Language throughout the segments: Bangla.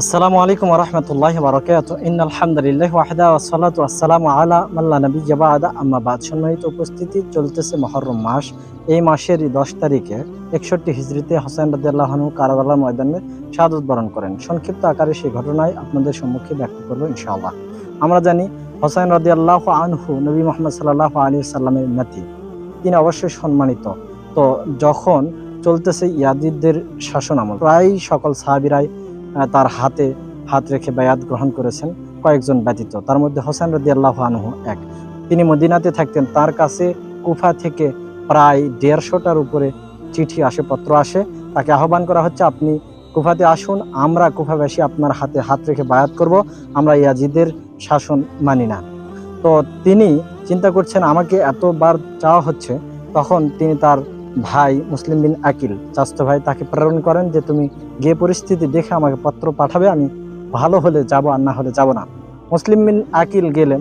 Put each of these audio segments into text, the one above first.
আসসালামু আলাইকুম রহমতুল্লাহ বারকাত ইন আলহামদুলিল্লাহ ওয়াহদা ওয়াসালাতু আসসালামু আলা মাল্লা নবী জাবাদা আম্মা বাদ। সম্মানিত উপস্থিতি, চলতেছে মহরম মাস। এই মাসের দশ তারিখে একষট্টি হিজড়িতে হোসেন রাদিয়াল্লাহনু কারাবালা ময়দানে শাহাদত বরণ করেন। সংক্ষিপ্ত আকারে সেই ঘটনায় আপনাদের সম্মুখে ব্যক্ত করব ইনশাআল্লাহ। আমরা জানি হোসেন রাদিয়াল্লাহ আনহু নবী মোহাম্মদ সাল্লাহ আলী সাল্লামের নাতি। তিনি অবশ্যই সম্মানিত। তো যখন চলতেছে ইয়াদিদদের শাসন আমল, প্রায় সকল সাহাবিরাই তার হাতে হাত রেখে বায়াত গ্রহণ করেছেন কয়েকজন ব্যতীত। তার মধ্যে হোসেন রদি আল্লাহ আনহু এক। তিনি মদিনাতে থাকতেন। তার কাছে কুফা থেকে প্রায় দেড়শোটার উপরে চিঠি আসে, পত্র আসে। তাকে আহ্বান করা হচ্ছে, আপনি কুফাতে আসুন, আমরা কুফাবাসী আপনার হাতে হাত রেখে বায়াত করব, আমরা ইয়াজিদের শাসন মানি না। তো তিনি চিন্তা করছেন, আমাকে এতবার চাওয়া হচ্ছে। তখন তিনি তার ভাই মুসলিম বিন আকিল চাস্ত ভাই তাকে প্রেরণ করেন যে তুমি গিয়ে পরিস্থিতি দেখে আমাকে পত্র পাঠাবে, আমি ভালো হলে যাব আর না হলে যাব না। মুসলিম বিন আকিল গেলেন।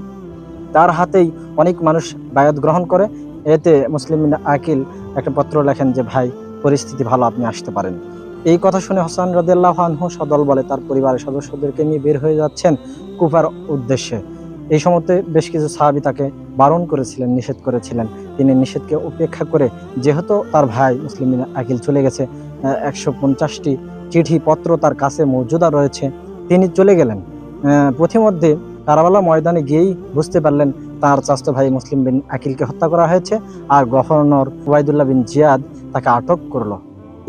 তার হাতেই অনেক মানুষ বায়াত গ্রহণ করে। এতে মুসলিম বিন আকিল একটা পত্র লেখেন যে, ভাই, পরিস্থিতি ভালো, আপনি আসতে পারেন। এই কথা শুনে হোসান রদিয়াল্লাহ আনহু সদল বলে তার পরিবারের সদস্যদেরকে নিয়ে বের হয়ে যাচ্ছেন কুফার উদ্দেশ্যে। এই সময়তে বেশ কিছু সাহাবি তাকে বারণ করেছিলেন, নিষেধ করেছিলেন। তিনি নিষেধকে উপেক্ষা করে যেহেতু তার ভাই মুসলিম আকিল চলে গেছে একশো পঞ্চাশটি চিঠি পত্র তার কাছে মজুদা রয়েছে, তিনি চলে গেলেন। পথিমধ্যে কারাবালা ময়দানে গিয়েই বুঝতে পারলেন তার চাস্ত ভাই মুসলিম বিন আকিলকে হত্যা করা হয়েছে আর গভর্নর ওয়াইদুল্লাহ বিন জিয়াদ তাকে আটক করল।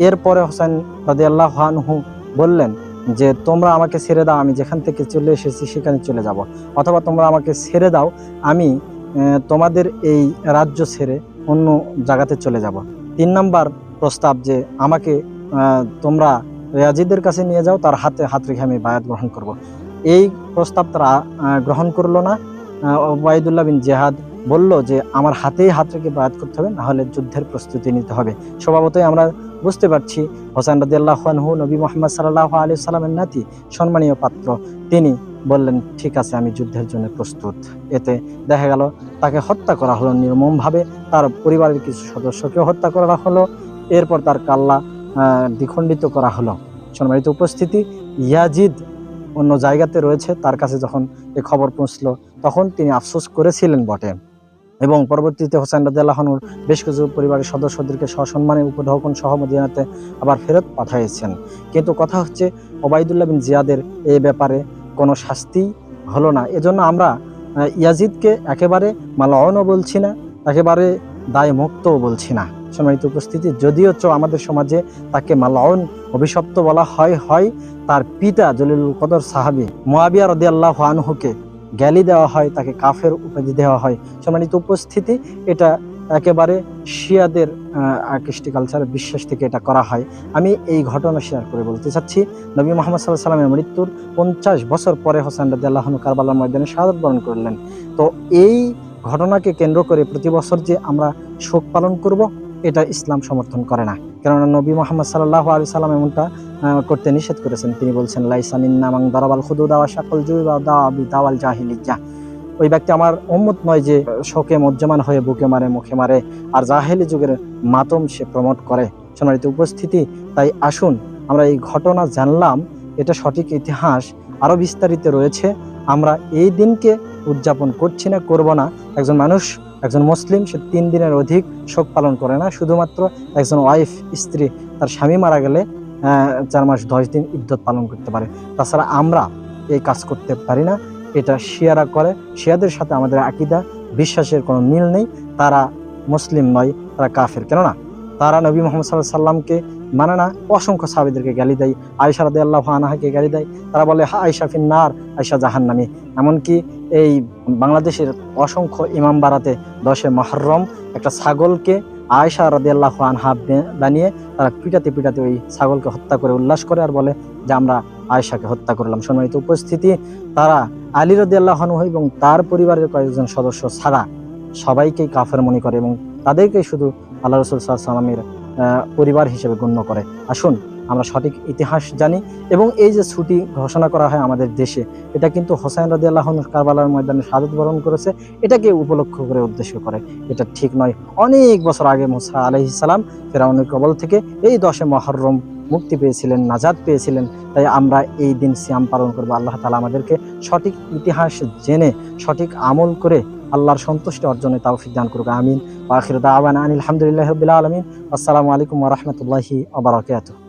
এরপরে হোসেন রাদিয়াল্লাহ আনহু বললেন যে তোমরা আমাকে ছেড়ে দাও, আমি যেখান থেকে চলে এসেছি সেখানে চলে যাব। অথবা তোমরা আমাকে ছেড়ে দাও, আমি তোমাদের এই রাজ্য ছেড়ে অন্য জায়গাতে চলে যাব। তিন নাম্বার প্রস্তাব যে, আমাকে তোমরা রেয়াজিদের কাছে নিয়ে যাও, তার হাতে হাত রেখে আমি বায়াত গ্রহণ করব। এই প্রস্তাব তারা গ্রহণ করল না। ওবায়দুল্লাহ বিন জেহাদ বলল যে, আমার হাতেই হাত রেখে বায়াত করতে হবে, নাহলে যুদ্ধের প্রস্তুতি নিতে হবে। স্বভাবতই আমরা বুঝতে পারছি। হোসেন রাদিয়াল্লাহু নবী মোহাম্মদ সাল্লাহ আলী সাল্লামের নাতি, সম্মানীয় পাত্র। তিনি বললেন, ঠিক আছে, আমি যুদ্ধের জন্য প্রস্তুত। এতে দেখা গেল, তাকে হত্যা করা হলো নির্মমভাবে। তার পরিবারের কিছু সদস্যকে হত্যা করা হলো। এরপর তার কাল্লা দ্বিখণ্ডিত করা হলো। সম্মানিত উপস্থিতি, ইয়াজিদ অন্য জায়গাতে রয়েছে। তার কাছে যখন এ খবর পৌঁছলো, তখন তিনি আফসোস করেছিলেন বটে। এবং পরবর্তীতে হোসেন রাদিয়াল্লাহনুর বেশ কিছু পরিবারের সদস্যদেরকে সসম্মানে উপঢৌকন সহ মদিনাতে আবার ফেরত পাঠিয়েছেন কিন্তু কথা হচ্ছে, ওবায়দুল্লাহ বিন জিয়াদের এই ব্যাপারে কোনো শাস্তি হলো না। এজন্য আমরা ইয়াজিদকে একেবারে মালায়নও বলছি না, একেবারে দায় মুক্তও বলছি না। সম্মানিত উপস্থিতি, যদিও চ আমাদের সমাজে তাকে মালায়ন অভিশপ্ত বলা হয় হয় তার পিতা জলিলুল কদর সাহাবি মোয়াবিয়া রদিয়াল্লাহ আনহুকে গ্যালি দেওয়া হয়, তাকে কাফের উপাধি দেওয়া হয়। সম্মানিত উপস্থিতি, এটা একেবারে শিয়াদের কৃষ্টি কালচারের বিশ্বাস থেকে এটা করা হয়। আমি এই ঘটনা শেয়ার করে বলতে চাচ্ছি, নবী মোহাম্মদ সাল্লাহ সাল্লামের মৃত্যুর পঞ্চাশ বছর পরে হোসেন রাদিয়াল্লাহনু কারবালার ময়দানে শাহাদত বরণ করলেন। তো এই ঘটনাকে কেন্দ্র করে প্রতি বছর যে আমরা শোক পালন করব এটা ইসলাম সমর্থন করে না। কেননা নবী মোহাম্মদ সাল্লাহ আলি সাল্লাম এমনটা করতে নিষেধ করেছেন। তিনি বলছেন, লাইসা মিন্না মাং দারাবাল খুদু দাওয়া শাকল জুই বা দাওয়াবি দাওয়াল জাহিলিজা ওই ব্যক্তি আমার উম্মত নয় যে শোকে মজ্জমান হয়ে বুকে মারে, মুখে মারে, আর জাহেলি যুগের মাতম সে প্রমোট করে। সম্মানিত উপস্থিতি, তাই আসুন, আমরা এই ঘটনা জানলাম, এটা সঠিক ইতিহাস আরও বিস্তারিত রয়েছে। আমরা এই দিনকে উদযাপন করছি না, করব না। একজন মানুষ একজন মুসলিম, সে তিন দিনের অধিক শোক পালন করে না। শুধুমাত্র একজন ওয়াইফ, স্ত্রী, তার স্বামী মারা গেলে চার মাস দশ দিন ইদ্যত পালন করতে পারে। তাছাড়া আমরা এই কাজ করতে পারি না। এটা শিয়ারা করে। শিয়াদের সাথে আমাদের আকিদা, বিশ্বাসের কোনো মিল নেই। তারা মুসলিম নয়, তারা কাফের। কেননা তারা নবী মোহাম্মদ সাল্লাহ সাল্লামকে মানে না, অসংখ্য সাহাবিদেরকে গালি দেয়। আয়সা রাদে আল্লাহ আনাহাকে গালি দেয়। তারা বলে, হা আয়সা ফিন্নার আয়সা জাহান্নামি। এমনকি এই বাংলাদেশের অসংখ্য ইমাম বাড়াতে দশে মহরম একটা ছাগলকে আয়সা রাদে আল্লাহ আনহা বানিয়ে তারা পিটাতে পিটাতে ওই ছাগলকে হত্যা করে উল্লাস করে আর বলে যে, আমরা আয়সাকে হত্যা করলাম। সম্মানিত উপস্থিতি, তারা আলী রদি আল্লাহ এবং তার পরিবারের কয়েকজন সদস্য ছাড়া সবাইকেই কাফের মনে করে এবং তাদেরকেই শুধু আল্লাহ রসুল সাল্লামের পরিবার হিসেবে গণ্য করে। আসুন, আমরা সঠিক ইতিহাস জানি এবং এই যে ছুটি ঘোষণা করা হয় আমাদের দেশে, এটা কিন্তু হোসাইন রাজি আল্লাহ কারবালার ময়দানে সাদত বরণ করেছে, এটাকে উপলক্ষ করে উদ্দেশ্য করে। এটা ঠিক নয়, অনেক বছর আগে মুসা আলহিসাল্লাম ফেরাউনের কবল থেকে এই দশে মহরম মুক্তি পেয়েছিলেন নাজাদ পেয়েছিলেন। তাই আমরা এই দিন সিয়াম পালন করব। আল্লাহ তালা আমাদেরকে সঠিক ইতিহাস জেনে, সঠিক আমল করে আল্লাহর সন্তুষ্টি অর্জনে তাওফিক দান করুক, আমিন। আখির দাওয়ান আনিল আলহামদুলিল্লাহ রবিল আলমিন। আসসালামু আলাইকুম রহমতুল্লাহি আবরাকাতুহ